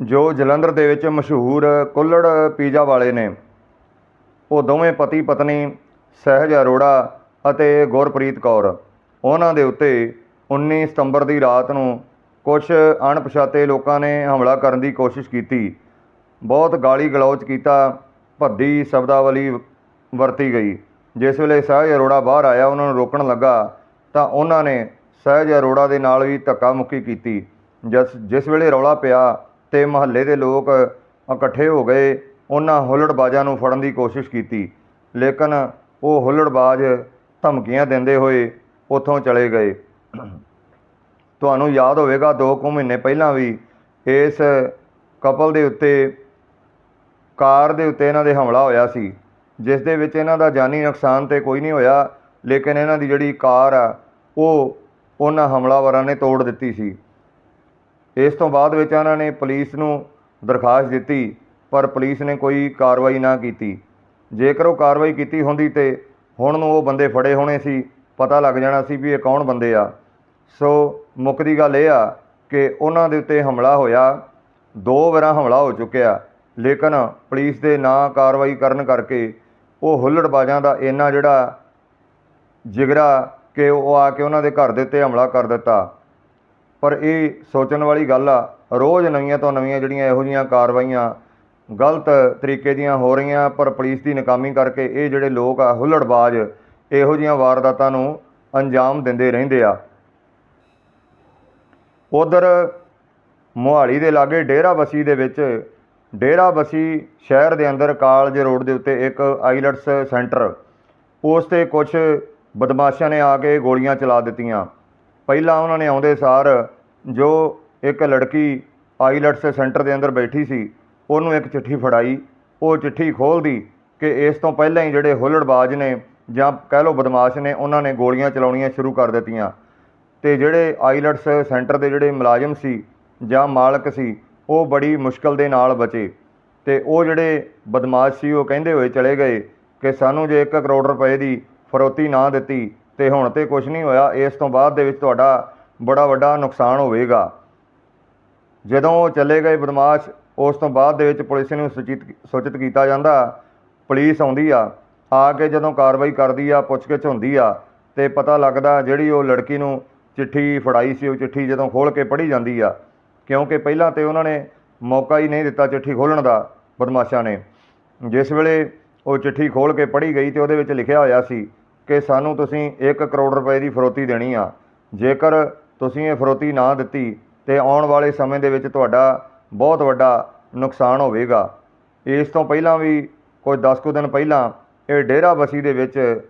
ਜੋ ਜਲੰਧਰ ਦੇ ਵਿੱਚ ਮਸ਼ਹੂਰ ਕੁੱਲੜ ਪੀਜ਼ਾ ਵਾਲੇ ਨੇ, ਉਹ ਦੋਵੇਂ ਪਤੀ ਪਤਨੀ ਸਹਿਜ ਅਰੋੜਾ ਅਤੇ ਗੁਰਪ੍ਰੀਤ ਕੌਰ। ਉਹਨਾਂ ਦੇ ਉੱਤੇ 19 ਸਤੰਬਰ ਦੀ ਰਾਤ ਨੂੰ ਕੁਝ ਅਣਪਛਾਤੇ ਲੋਕਾਂ ਨੇ ਹਮਲਾ ਕਰਨ ਦੀ ਕੋਸ਼ਿਸ਼ ਕੀਤੀ। ਬਹੁਤ ਗਾਲੀ ਗਲੌਚ ਕੀਤਾ, ਭੱਦੀ ਸ਼ਬਦਾਵਲੀ ਵਰਤੀ ਗਈ। ਜਿਸ ਵੇਲੇ ਸਹਿਜ ਅਰੋੜਾ ਬਾਹਰ ਆਇਆ, ਉਹਨਾਂ ਨੂੰ ਰੋਕਣ ਲੱਗਾ, ਤਾਂ ਉਹਨਾਂ ਨੇ ਸਹਿਜ ਅਰੋੜਾ ਦੇ ਨਾਲ ਵੀ ਧੱਕਾ ਮੁੱਕੀ ਕੀਤੀ। ਜਿਸ ਜਿਸ ਵੇਲੇ ਰੌਲਾ ਪਿਆ ਅਤੇ ਮੁਹੱਲੇ ਦੇ ਲੋਕ ਇਕੱਠੇ ਹੋ ਗਏ। ਉਹਨਾਂ ਹੁੱਲੜਬਾਜ਼ਾਂ ਨੂੰ ਫੜਨ ਦੀ ਕੋਸ਼ਿਸ਼ ਕੀਤੀ। ਲੇਕਿਨ ਉਹ ਹੁੱਲੜਬਾਜ਼ ਧਮਕੀਆਂ ਦਿੰਦੇ ਹੋਏ ਉੱਥੋਂ ਚਲੇ ਗਏ। ਤੁਹਾਨੂੰ ਯਾਦ ਹੋਵੇਗਾ ਦੋ ਕੁ ਮਹੀਨੇ ਪਹਿਲਾਂ ਵੀ ਇਸ ਕਪਲ ਦੇ ਉੱਤੇ, ਕਾਰ ਦੇ ਉੱਤੇ ਇਹਨਾਂ ਦੇ ਹਮਲਾ ਹੋਇਆ ਸੀ। ਜਿਸ ਦੇ ਵਿੱਚ ਇਹਨਾਂ ਦਾ ਜਾਨੀ ਨੁਕਸਾਨ ਤੇ ਕੋਈ ਨਹੀਂ ਹੋਇਆ, ਲੇਕਿਨ ਇਹਨਾਂ ਦੀ ਜਿਹੜੀ ਕਾਰ ਆ, ਉਹ ਉਹਨਾਂ ਹਮਲਾਵਰਾਂ ਨੇ ਤੋੜ ਦਿੱਤੀ ਸੀ। ਇਸ ਤੋਂ ਬਾਅਦ ਵਿੱਚ ਇਹਨਾਂ ਨੇ ਪੁਲਿਸ ਨੂੰ ਦਰਖਾਸਤ ਦਿੱਤੀ, ਪਰ ਪੁਲਿਸ ਨੇ ਕੋਈ ਕਾਰਵਾਈ ਨਾ ਕੀਤੀ। ਜੇਕਰ ਉਹ ਕਾਰਵਾਈ ਕੀਤੀ ਹੁੰਦੀ ਤੇ ਹੁਣ ਨੂੰ ਉਹ ਬੰਦੇ ਫੜੇ ਹੋਣੇ ਸੀ, ਪਤਾ ਲੱਗ ਜਾਣਾ ਸੀ ਵੀ ਇਹ ਕੌਣ ਬੰਦੇ ਆ। ਸੋ ਮੁੱਕਦੀ ਗੱਲ ਇਹ ਆ ਕਿ ਉਹਨਾਂ ਦੇ ਉੱਤੇ ਹਮਲਾ ਹੋਇਆ, ਦੋ ਵਾਰਾਂ ਹਮਲਾ ਹੋ ਚੁੱਕਿਆ, ਲੇਕਿਨ ਪੁਲਿਸ ਦੇ ਨਾ ਕਾਰਵਾਈ ਕਰਨ ਕਰਕੇ ਉਹ ਹੁੱਲੜਬਾਜ਼ਾਂ ਦਾ ਇੰਨਾ ਜਿਹੜਾ ਜਿਗਰਾ ਕਿ ਉਹ ਆ ਕੇ ਉਹਨਾਂ ਦੇ ਘਰ ਦੇ ਉੱਤੇ ਹਮਲਾ ਕਰ ਦਿੱਤਾ। ਪਰ ਇਹ ਸੋਚਣ ਵਾਲੀ ਗੱਲ ਆ, ਰੋਜ਼ ਨਵੀਆਂ ਤੋਂ ਨਵੀਆਂ ਜਿਹੜੀਆਂ ਇਹੋ ਜਿਹੀਆਂ ਕਾਰਵਾਈਆਂ ਗਲਤ ਤਰੀਕੇ ਦੀਆਂ ਹੋ ਰਹੀਆਂ, ਪਰ ਪੁਲਿਸ ਦੀ ਨਾਕਾਮੀ ਕਰਕੇ ਇਹ ਜਿਹੜੇ ਲੋਕ ਆ, ਹੁੱਲੜਬਾਜ਼, ਇਹੋ ਜਿਹੀਆਂ ਵਾਰਦਾਤਾਂ ਨੂੰ ਅੰਜਾਮ ਦਿੰਦੇ ਰਹਿੰਦੇ ਆ। ਉਧਰ ਮੋਹਾਲੀ ਦੇ ਲਾਗੇ ਡੇਰਾ ਬਸੀ ਦੇ ਵਿੱਚ, ਡੇਰਾ ਬਸੀ ਸ਼ਹਿਰ ਦੇ ਅੰਦਰ ਕਾਲਜ ਰੋਡ ਦੇ ਉੱਤੇ ਇੱਕ ਆਈਲਟਸ ਸੈਂਟਰ, ਉਸ ਤੇ ਕੁਝ ਬਦਮਾਸ਼ਾਂ ਨੇ ਆ ਕੇ ਗੋਲੀਆਂ ਚਲਾ ਦਿੱਤੀਆਂ। ਪਹਿਲਾਂ ਉਹਨਾਂ ਨੇ ਆਉਂਦੇ ਸਾਰ ਜੋ ਇੱਕ ਲੜਕੀ ਆਈਲੈਟਸ ਸੈਂਟਰ ਦੇ ਅੰਦਰ ਬੈਠੀ ਸੀ, ਉਹਨੂੰ ਇੱਕ ਚਿੱਠੀ ਫੜਾਈ। ਉਹ ਚਿੱਠੀ ਖੋਲ੍ਹਦੀ ਕਿ ਇਸ ਤੋਂ ਪਹਿਲਾਂ ਹੀ ਜਿਹੜੇ ਹੁੱਲੜਬਾਜ਼ ਨੇ ਜਾਂ ਕਹਿ ਲਓ ਬਦਮਾਸ਼ ਨੇ, ਉਹਨਾਂ ਨੇ ਗੋਲੀਆਂ ਚਲਾਉਣੀਆਂ ਸ਼ੁਰੂ ਕਰ ਦਿੱਤੀਆਂ। ਤੇ ਜਿਹੜੇ ਆਈਲੈਟਸ ਸੈਂਟਰ ਦੇ ਜਿਹੜੇ ਮੁਲਾਜ਼ਮ ਸੀ ਜਾਂ ਮਾਲਕ ਸੀ, ਉਹ ਬੜੀ ਮੁਸ਼ਕਲ ਦੇ ਨਾਲ ਬਚੇ। ਤੇ ਉਹ ਜਿਹੜੇ ਬਦਮਾਸ਼ ਸੀ, ਉਹ ਕਹਿੰਦੇ ਹੋਏ ਚਲੇ ਗਏ ਕਿ ਸਾਨੂੰ ਜੇ 1 ਕਰੋੜ ਰੁਪਏ ਦੀ ਫਰੋਤੀ ਨਾ ਦਿੱਤੀ ਤੇ ਹੁਣ ਤੇ ਕੁਝ ਨਹੀਂ ਹੋਇਆ, ਇਸ ਤੋਂ ਬਾਅਦ ਦੇ ਵਿੱਚ ਤੁਹਾਡਾ ਬੜਾ ਵੱਡਾ ਨੁਕਸਾਨ ਹੋਵੇਗਾ। ਜਦੋਂ ਉਹ ਚਲੇ ਗਏ ਬਦਮਾਸ਼, ਉਸ ਤੋਂ ਬਾਅਦ ਦੇ ਵਿੱਚ ਪੁਲਿਸ ਨੂੰ ਸੂਚਿਤ ਸੂਚਿਤ ਕੀਤਾ ਜਾਂਦਾ, ਪੁਲਿਸ ਆਉਂਦੀ ਆ ਆ ਕੇ ਜਦੋਂ ਕਾਰਵਾਈ ਕਰਦੀ ਆ, ਪੁੱਛਗਿੱਛ ਹੁੰਦੀ ਆ, ਤੇ ਪਤਾ ਲੱਗਦਾ ਜਿਹੜੀ ਉਹ ਲੜਕੀ ਨੂੰ ਚਿੱਠੀ ਫੜਾਈ ਸੀ, ਉਹ ਚਿੱਠੀ ਜਦੋਂ ਖੋਲ ਕੇ ਪੜ੍ਹੀ ਜਾਂਦੀ ਆ, ਕਿਉਂਕਿ ਪਹਿਲਾਂ ਤੇ ਉਹਨਾਂ ਨੇ ਮੌਕਾ ਹੀ ਨਹੀਂ ਦਿੱਤਾ ਚਿੱਠੀ ਖੋਲਣ ਦਾ, ਬਦਮਾਸ਼ਾਂ ਨੇ। ਜਿਸ ਵੇਲੇ ਉਹ ਚਿੱਠੀ ਖੋਲ ਕੇ ਪੜ੍ਹੀ ਗਈ ਤੇ ਉਹਦੇ ਵਿੱਚ ਲਿਖਿਆ ਹੋਇਆ ਸੀ ਕਿ ਸਾਨੂੰ ਤੁਸੀਂ 1 ਕਰੋੜ ਰੁਪਏ ਦੀ ਫਰੋਤੀ ਦੇਣੀ ਆ। ਜੇਕਰ ਤੁਸੀਂ ਇਹ ਫਰੋਤੀ ਨਾ ਦਿੱਤੀ, ਤੇ ਆਉਣ ਵਾਲੇ ਸਮੇਂ ਦੇ ਵਿੱਚ ਤੁਹਾਡਾ ਬਹੁਤ ਵੱਡਾ ਨੁਕਸਾਨ ਹੋਵੇਗਾ। ਇਸ ਤੋਂ ਪਹਿਲਾਂ ਵੀ, ਕੁਝ 10 ਕੁ ਦਿਨ ਪਹਿਲਾਂ, ਇਹ ਡੇਰਾ ਬਸੀ ਦੇ ਵਿੱਚ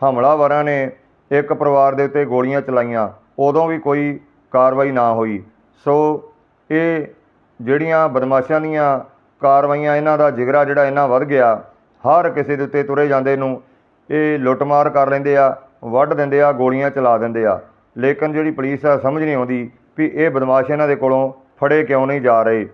ਹਮਲਾਵਰਾਂ ਨੇ ਇੱਕ ਪਰਿਵਾਰ ਦੇ ਉੱਤੇ ਗੋਲੀਆਂ ਚਲਾਈਆਂ। ਉਦੋਂ ਵੀ ਕੋਈ ਕਾਰਵਾਈ ਨਾ ਹੋਈ। ਸੋ, ਇਹ ਜਿਹੜੀਆਂ ਬਦਮਾਸ਼ਾਂ ਦੀਆਂ ਕਾਰਵਾਈਆਂ, ਇਹਨਾਂ ਦਾ ਜਿਗਰਾ ਜਿਹੜਾ ਇੰਨਾ ਵੱਧ ਗਿਆ। ਹਰ ਕਿਸੇ ਦੇ ਉੱਤੇ ਤੁਰੇ ਜਾਂਦੇ ਨੂੰ ਇਹ ਲੁੱਟਮਾਰ ਕਰ ਲੈਂਦੇ ਆ, ਵੱਢ ਦਿੰਦੇ ਆ, ਗੋਲੀਆਂ ਚਲਾ ਦਿੰਦੇ ਆ। ਲੇਕਿਨ ਜਿਹੜੀ ਪੁਲਿਸ ਆ, ਸਮਝ ਨਹੀਂ ਆਉਂਦੀ ਵੀ ਇਹ ਬਦਮਾਸ਼ ਇਹਨਾਂ ਦੇ ਕੋਲੋਂ ਫੜੇ ਕਿਉਂ ਨਹੀਂ ਜਾ ਰਹੇ।